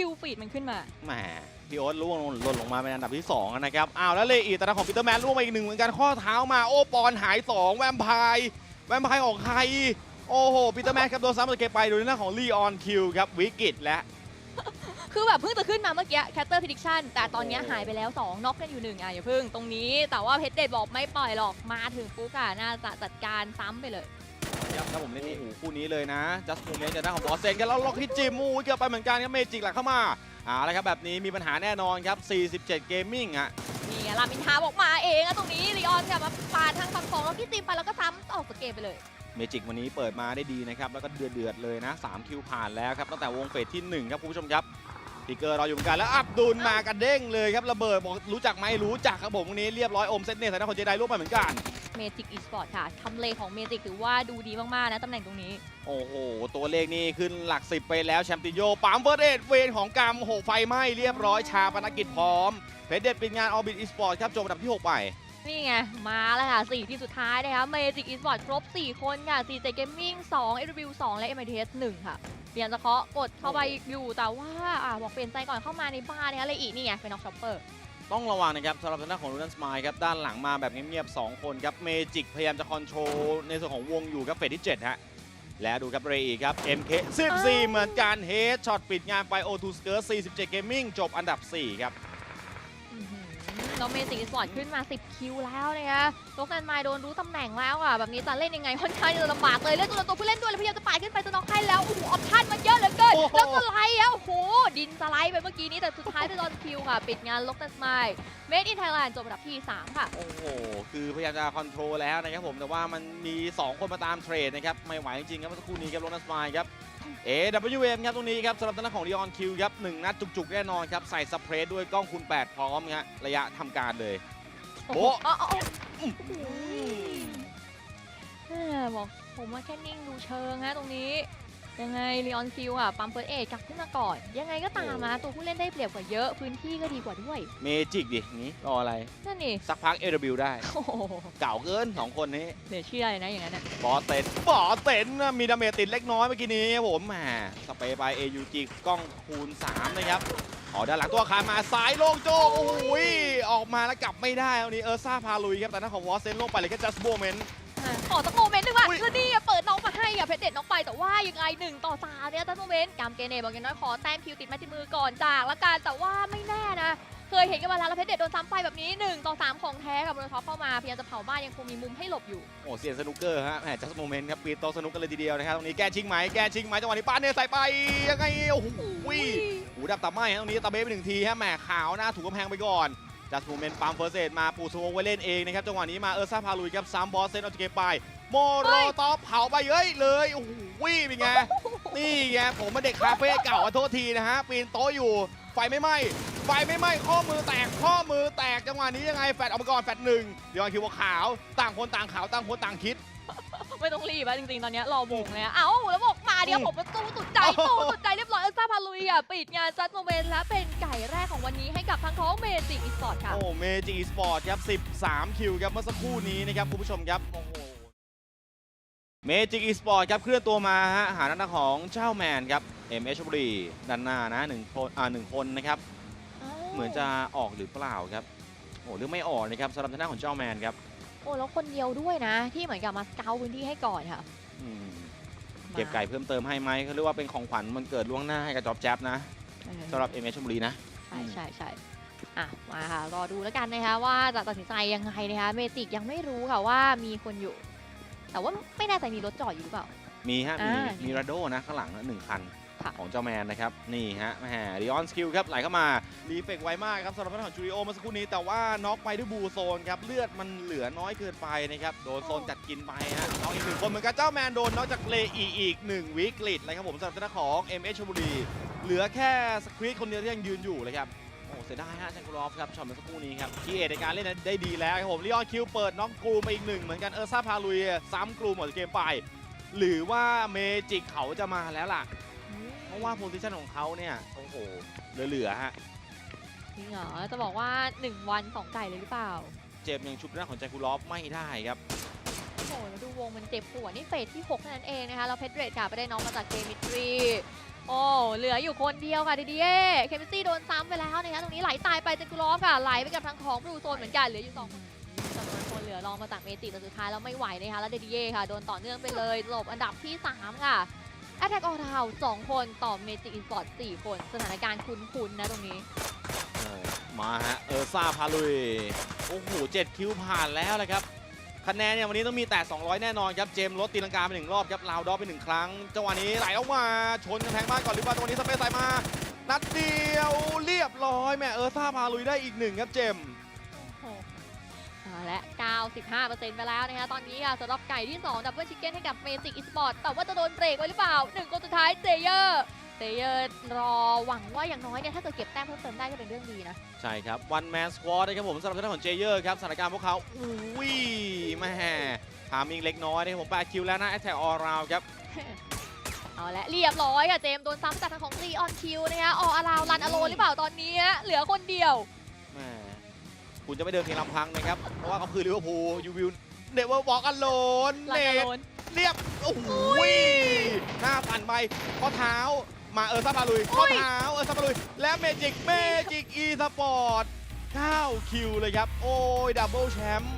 คิวฟีดมันขึ้นมา แหมพี่โอ๊ตล่วงลงหล่นลงมาเป็นอันดับที่2นะครับ อ้าวแล้วเลอีแต่ทางของปีเตอร์แมนล่วงมาอีกหนึ่งเหมือนกันข้อเท้ามาโอ้ปอนหาย 2 แวมไพร์แวมไพร์ของใคร โอ้โหปีเตอร์แมนครับโดนซ้ำสเกตไปโดยหน้าของลีออนคิวครับวิกฤตและคือแบบเพิ่งจะขึ้นมาเมื่อกี้แคตเตอร์พิดิชันแต่ตอนเนี้ยหายไปแล้ว 2 น็อกกันอยู่หนึ่งอะอย่าเพิ่งตรงนี้ แต่ว่าเพชรเดชบอกไม่ปล่อยหรอกมาถึงปุ๊บอะน่าจะจัดการซ้ำไปเลยครับ ถ้าผมเล่นนี่โอ้โหคู่นี้เลยนะจัสโมเมนต์จากด้านของบอสเซนกันแล้วล็อกฮิตจิมมูเกือบไปเหมือนกันครับเมจิกหลักเข้ามาเอาละครับแบบนี้มีปัญหาแน่นอนครับ 47 เกมมิ่งอะนี่ไงลามินทาบอกมาเองอะตรงนี้ลีออนค่ะมาปาดทางฝั่งของล็อกกี้จิมไปแล้วก็ซ้ำออกสเกมไปเลย เมจิกวันนี้เปิดมาได้ดีนะครับแล้วก็เดือดเดือดๆเลยนะ3คิวผ่านแล้วครับตั้งแต่วงเฟสที่1ครับคุณผู้ชมครับติกเกอร์รออยู่เหมือนกันแล้วอับดุลมากระเด้งเลยครับระเบิดบอกรู้จักไหมรู้จักครับผมวันนี้เรียบร้อยอมเซตเนสใส่หน้าของเจไดร่วมไปเหมือนกัน เมจิกอีสปอร์ตค่ะทำเลของเมจิกถือว่าดูดีมาก ๆ นะตำแหน่งตรงนี้ โอ้โห ตัวเลขนี่ขึ้นหลักสิบไปแล้วแชมปิโยปั๊มเบอร์เดดเวนของกรรมโอ้โหไฟไหม้เรียบร้อยชาปนกิจพร้อมเพชรเด็ดปิดงานออบิทอีสปอร์ตครับจบอันดับที่ 6 ไป นี่ไง มาแล้วค่ะ 4 ที่สุดท้ายนะคะเมจิกอีสปอร์ตครบ 4 คนค่ะ CJ Gaming 2 a w 2 และ MITS 1 ค่ะ เปลี่ยนสะเคาะกดเข้าไปอยู่แต่ว่าอะบอกเปลี่ยนใจก่อนเข้ามาในบ้านนะคะเลยอีกนี่ไงเป็นน็อกช็อปเปอร์ ต้องระวังนะครับสำหรับทางด้านของลูนันสมายครับด้านหลังมาแบบเงียบๆ2คนครับเมจิกพยายามจะคอนโทรลในส่วนของวงอยู่ครับเฟสที่7ฮะและดูครับเรย์อีกครับ MK 14 เหมือนกันเฮดช็อตปิดงานไป O2 Skirt 47 Gaming จบอันดับ 4 ครับอื้อหือ แล้วเมจิกอีสปอร์ตขึ้นมา 10 คิวแล้วนะคะโลกันไมล์โดนรู้ตำแหน่งแล้วอะ แบบนี้จะเล่นยังไงค่อนข้างจะลำบากเลยเล่นตัวตัวผู้เล่นด้วยแล้วพยายามจะปาดขึ้นไปจะน็อกให้แล้ว โอ้โห ออปชั่นมันเยอะเหลือเกินโอ้โหแล้วสไลด์อะโอ้โห ดินสไลด์ไปเมื่อกี้นี้ แต่สุดท้ายไปโดนคิวค่ะ ปิดงานล็อกกันไมล์เมดอินไทยแลนด์จบอันดับที่ 3 ค่ะ โอ้โห คือพยายามจะคอนโทรลแล้วนะครับผม แต่ว่ามันมี 2 คนมาตามเทรดนะครับ ไม่ไหวจริงๆครับเมื่อสักครู่นี้ครับโรนัสมายครับ AWM ครับตรงนี้ครับสำหรับทางด้านของ Leon Q ครับหนึ่งนัดจุกๆ แน่นอนครับ ใส่สเปรย์ด้วยกล้องคูณ8พร้อมครับระยะทำการเลยโบ๊ะอ๋ออ๋ออ๋ออื้อโอ้โหเออบอกผมว่าแค่นิ่งดูเชิงฮะตรงนี้ ยังไงลีออนคิวอะปั๊มเฟิร์สเอดกลับขึ้นมาก่อน ยังไงก็ตามมาตัวผู้เล่นได้เปรียบกว่าเยอะพื้นที่ก็ดีกว่าด้วย เมจิกดิอย่างนี้รออะไร นั่นนี่สักพัก AW ได้ โอ้โหเก่าเกิน2คนนี้เหลือเชื่อเลยนะอย่างนั้นอะบอสเต็นบอสเต็นนะมีดาเมจติดเล็กน้อยเมื่อกี้นี้ครับผมแหมสเปรย์ไป AUG กล้องคูณ3นะครับออกด้านหลังตัวอาคารมาซ้ายโล่งโจ้โอ้โหยออกมาแล้วกลับไม่ได้วันนี้เออร์ซ่าพาลุยครับแต่หน้าของวอสเซนลงไปเลยแค่ just moment อะขอสักโมเมนต์หนึ่งว่ะอุ๊ยคือนี่อะเปิดน้อง มาให้อะเพชรเด็ดน้องไปแต่ว่ายังไงหนึ่งต่อสามเนี่ยตั้งโมเมนต์กามเกเนบอกย่างน้อยขอแต้มคิวติดไม้ติดมือก่อนจากละกันแต่ว่าไม่แน่นะเคยเห็นกันมาแล้วแล้วเพชรเด็ดโดนซ้ำไปแบบนี้หนึ่งต่อสามของแท้กับโรท็อปเข้ามาพยายามจะเผาบ้านยังคงมีมุมให้หลบอยู่โอ้เสียงสนุกเกอร์ฮะแหม just moment ครับปีโตสนุกกันเลยทีเดียวนะครับตรงนี้แก้ชิงไหมแก้ชิงไหมจังหวะนี้ป้านเนี่ยใส่ไปยังไงโอ้โหหูดับตับไหมฮะตรงนี้ตาเบ้ไปหนึ่งทีฮะแหมขาวหน้าถูกกำแพงไปก่อน just moment ปั๊มเฟิร์สเซมาปูโมไว้เล่นเองนะครับจังหวะนี้มาเออร์ซ่าพาลุยครับซ้ำบอสเซนเอาจากเกมไป โมโรตอปเผาไปเฮ้ยเลยโอ้โหเป็นไง นี่ไงผมเป็นเด็กคาเฟ่เก่าขอโทษทีนะฮะ ปีนโต๊ะอยู่ ไฟไม่ไหม้ไฟไม่ไหม้ข้อมือแตกข้อมือแตกจังหวะนี้ยังไง แฟดออกมาก่อนแฟดหนึ่งเดี๋ยวคิวว่าขาว ต่างคนต่างขาวต่างคนต่างคิด ไม่ต้องรีบอะจริงๆ ตอนเนี้ยรอวงเลยอะเอ้าแล้วบอกมาเดี๋ยวอืมผมมาตู้สุดใจโอ้โหตู้สุดใจเรียบร้อยเอลซ่าพาลุยอะปิดงานจัดโมเมนต์และเป็นไก่แรกของวันนี้ให้กับทางท้องเมจิกอีสปอร์ตค่ะ โอ้เมจิสปอร์ตครับ 13 คิวครับเมื่อสักครู่นี้นะครับคุณผู้ชมครับโอ้โห เมจิกอีสปอร์ตครับเคลื่อนตัวมาฮะหาหน้าของเจ้าแมนครับเอ็มเอชบุรีด้านหน้านะหนึ่งคนอ่าหนึ่งคนนะครับ เหมือนจะออกหรือเปล่าครับโอ้หรือไม่ออกนะครับสำหรับทางด้านของเจ้าแมนครับโอ้แล้วคนเดียวด้วยนะ ที่เหมือนกับมาสเกาพื้นที่ให้ก่อนค่ะอืมเก็บไก่เพิ่มเติมให้ไหมเขาเรียกว่าเป็นของขวัญมันเกิดล่วงหน้าให้กับจอบแจ๊บนะเออสำหรับเอ็มเอชบุรีนะใช่ใช่ใช่อะมาค่ะรอดูแล้วกันนะคะว่าจะตัดสินใจยังไงนะคะเมจิกยังไม่รู้ค่ะว่ามีคนอยู่ แต่ว่าไม่แน่ใจมีรถจอดอยู่หรือเปล่า มีฮะ มี อ่ามีมีราโดนะข้างหลังนะหนึ่งคัน ค่ะ ของเจ้าแมนนะครับ นี่ฮะแหมริออนสกิลครับไหลเข้ามา รีเฟกไวมากครับสำหรับทางด้านของจูริโอเมื่อสักครู่นี้ แต่ว่าน็อกไปด้วยบูโซนครับ เลือดมันเหลือน้อยเกินไปนะครับ โดนโซนจัดกินไปฮะน้องอีกหนึ่งคนเหมือนกันเจ้าแมนโดนน็อกจากเลอีอีกหนึ่งวิกฤตเลยครับผมสำหรับทางด้านของ m อชลบุรี เหลือแค่สควีตคนเดียวที่ยังยืนอยู่เลยครับ โอ้เสียดายฮะชังกุลอฟครับช็อตเมื่อสักครู่นี้ครับคีเอทในการเล่นนั้นได้ดีแล้วครับผมลีออนคิวเปิดน็อกกรูมาอีกหนึ่งเหมือนกันเออร์ซ่าพาลุยซ้ำกรูหมดเกมไป หรือว่าเมจิกเขาจะมาแล้วล่ะ เพราะว่าโพซิชันของเขาเนี่ยโอ้โหเหลือๆฮะจริงเหรอจะบอกว่า 1 วันสองไก่เลยหรือเปล่า เจมส์ยังชุบหน้าของแจคูลอฟไม่ได้ครับโอ้โหแล้วดูวงมันเจ็บปวดนี่เฟสที่6เท่านั้นเองนะคะแล้วเพชรเรดค่ะไปได้น้องมาจากเกมิทรี โอ้เหลืออยู่คนเดียวค่ะดีดีเอเคมิซี่โดนซ้ำไปแล้วนะคะตรงนี้ไหลตายไปเจนกุลอฟค่ะไหลไปกับทางของบลูโซนเหมือนกันเหลืออยู่สองคนจำนวนคนเหลือรองมาจากเมจิแต่สุดท้ายแล้วไม่ไหวนะคะแล้วเดดีเอค่ะโดนต่อเนื่องไปเลยจบอันดับที่ 3 ค่ะแอตแทกออทาวสองคนต่อเมจิอินสปอร์ตสี่คน สถานการณ์คุ้นๆนะตรงนี้ มาฮะ เออซ่าพาลุย โอ้โหเจ็ดคิวผ่านแล้วเลยครับ คะแนนเนี่ยวันนี้ต้องมีแต่ 200 แน่นอนครับ เจมส์ลดตีลังกาไปหนึ่งรอบครับลาวดอปไปหนึ่งครั้ง จังหวะนี้ไหลออกมา ชนกำแพงบ้านก่อนหรือเปล่าจังหวะนี้สเปซใส่มา นัดเดียวเรียบร้อยแม่เออซ่าพาลุยได้อีกหนึ่งครับเจมส์โอ้โหเอาละ 95%ไปแล้วนะคะ ตอนนี้ค่ะสำหรับไก่ที่ 2 ดับเบิลชิคเก้นให้กับเมจิกอีสปอร์ต แต่ว่าจะโดนเบรกไว้หรือเปล่าหนึ่งคนสุดท้ายเจเยอร์ เจเยอร์รอหวังว่าอย่างน้อยเนี่ยถ้าเกิดเก็บแต้มเพิ่มเติมได้ก็เป็นเรื่องดีนะ ใช่ครับวันแมนสควอตนะครับผมสำหรับทางด้านของเจเยอร์ครับสถานการณ์พวกเขาอุ้ยแม่ทามิงเล็กน้อยนะครับผม8คิวแล้วนะแอตแทกออราวครับเอาละเรียบร้อยค่ะเจมส์โดนซ้ำจากทางของลีออนคิวนะคะอออาราวรันอโลหรือเปล่าตอนนี้ฮะเหลือคนเดียวแม่คุณจะไม่เดินเพียงลำพังนะครับ เพราะว่าเขาคือลิเวอร์พูลยูวิลเนเวอร์วอล์กอโลนรัเนนอตโลนเรียบ โอ้โหหน้าปั่นไปข้อเท้า มาเออซับมาลุยข้อเท้าเออซับมาลุย และเมจิกเมจิกอีสปอร์ต9คิวเลยครับ โอ้ยดับเบิลแชมป์